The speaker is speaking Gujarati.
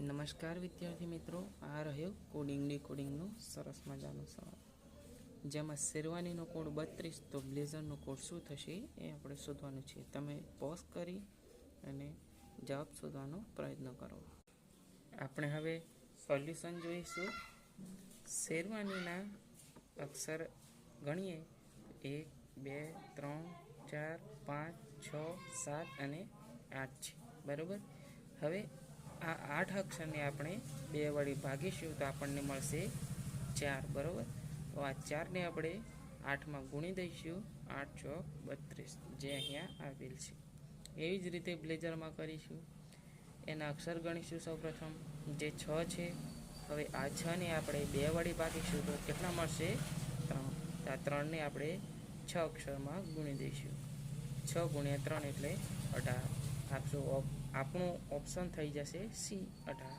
નમસ્કાર વિદ્યાર્થી મિત્રો, આ રહ્યો કોડિંગની કોડિંગનો સરસ મજાનો સવાલ. જેમાં શેરવાનીનો કોડ બત્રીસ, તો બ્લેઝરનો કોડ શું થશે એ આપણે શોધવાનું છે. તમે પોઝ કરી અને જવાબ શોધવાનો પ્રયત્ન કરો. આપણે હવે સોલ્યુશન જોઈશું. શેરવાનીના અક્ષર ગણીએ. એક, બે, ત્રણ, ચાર, પાંચ, છ, સાત અને આઠ છે. બરાબર? હવે આ આઠ અક્ષરને આપણે બે વળી ભાગીશું તો આપણને મળશે ચાર, બરાબર? તો આ ચારને આપણે આઠમાં ગુણી દઈશું. આઠ, ચોક, બત્રીસ. જે અહીંયા આપેલ છે. એવી જ રીતે બ્લેઝરમાં કરીશું. એના અક્ષર ગણીશું સૌપ્રથમ. જે છ છે, હવે આ છને આપણે બે વળી ભાગીશું તો કેટલા મળશે? ત્રણ. આ ત્રણને આપણે છ અક્ષરમાં ગુણી દઈશું. છ ગુણ્યા ત્રણ એટલે અઢાર. આપશો આપણું ઓપ્શન થઈ જશે સી અઢાર.